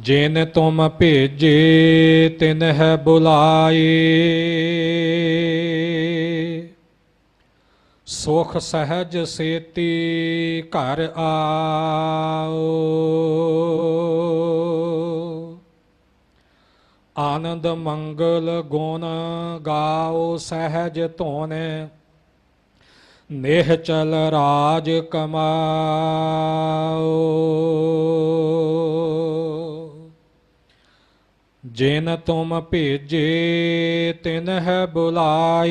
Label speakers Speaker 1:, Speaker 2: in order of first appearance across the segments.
Speaker 1: ਜਿਨ ਤੁਮ ਭੇਜੇ, ਤਿਨ ਹੈ ਬੁਲਾਏ। ਸੁਖ ਸਹਿਜ ਸੇਤੀ ਘਰ ਆਓ। ਆਨੰਦ ਮੰਗਲ ਗੁਣ ਗਾਓ ਸਹਿਜ ਧੋਨੇ। ਨੇਹ ਚਲ ਰਾਜ ਕਮਾਓ। ਜਿਨ ਤੁਮ ਭੇਜੇ, ਤਿਨ ਹੈ ਬੁਲਾਏ।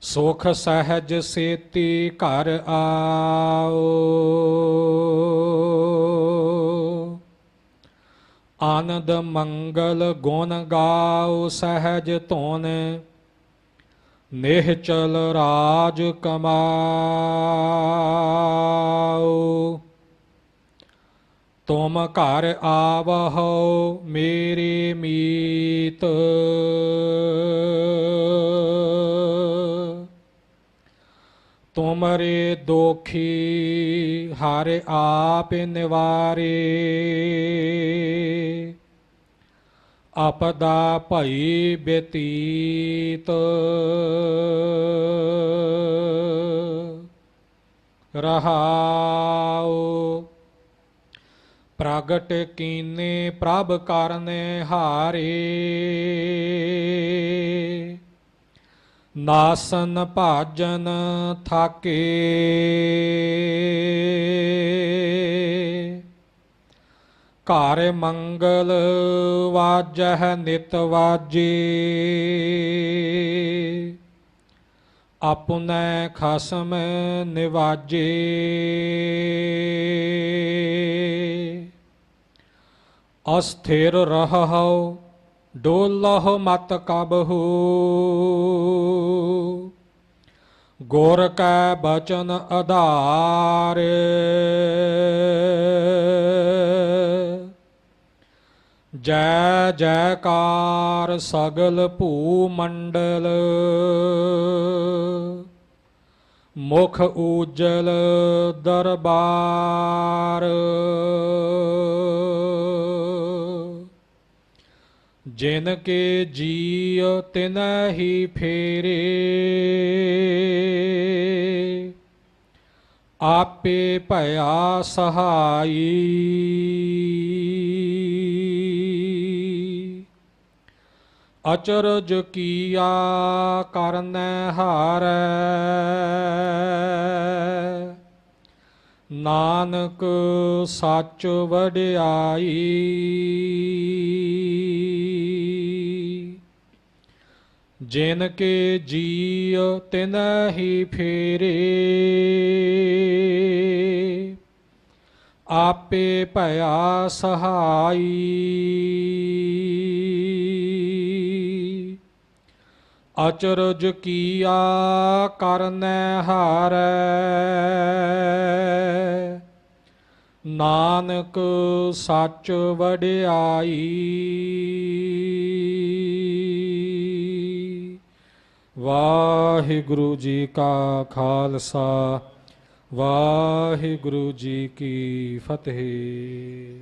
Speaker 1: ਸੁਖ ਸਹਿਜ ਸੇਤੀ ਘਰ ਆਓ। ਆਨੰਦ ਮੰਗਲ ਗੁਣ ਗਾਓ ਸਹਿਜ ਧੋਨ, ਨਿਹਚਲ ਰਾਜ ਕਮਾਓ। ਤੁਮ ਘਰ ਆਵਹੋ ਮੇਰੇ ਮੀਤ। ਤੁਮਰੇ ਦੋਖੀ ਹਰ ਆਪ ਨਿਵਾਰੇ। ਆਪਦਾ ਭਈ ਬੇਤੀਤ। ਰਹਾਉ ਪ੍ਰਗਟ ਕੀਨੇ ਪ੍ਰਭ ਕਰਨੇ ਹਾਰੇ। ਨਾਸਨ ਭਾਜਨ ਥਾਕੇ। ਘਰ ਮੰਗਲ ਵਾਜਹ ਨਿਤ ਵਾਜੇ। ਆਪੁਨੈ ਖਸਮ ਨਿਵਾਜੇ। ਅਸਥਿਰ ਰਹੋ ਡੋਲਹੁ ਮਤ ਕਬਹੂ। ਗੁਰ ਕੈ ਬਚਨ ਆਧਾਰ ਜੈ ਜੈਕਾਰ ਸਗਲ ਭੂ ਮੰਡਲ ਮੁਖ ਉਜਲ ਦਰਬਾਰ। ਜਿਨ ਕੇ ਜੀਉ ਤਿਨ ਹੀ ਫੇਰੇ ਆਪੇ ਭਇਆ ਸਹਾਈ ਅਚਰਜ ਕੀਆ ਕਰਨੈ ਹਾਰੈ ਨਾਨਕ ਸੱਚ ਵਡਿਆਈ। ਜਿਨ ਕੇ ਜੀਉ ਤਿਨ ਹੀ ਫੇਰੇ। ਆਪੇ ਭਇਆ ਸਹਾਈ। ਅਚਰਜ ਕੀਆ ਕਰਨੈ ਹਾਰੈ। ਨਾਨਕ ਸੱਚ ਵਡਿਆਈ। ਵਾਹਿਗੁਰੂ ਜੀ ਕਾ ਖਾਲਸਾ, ਵਾਹਿਗੁਰੂ ਜੀ ਕੀ ਫਤਿਹ।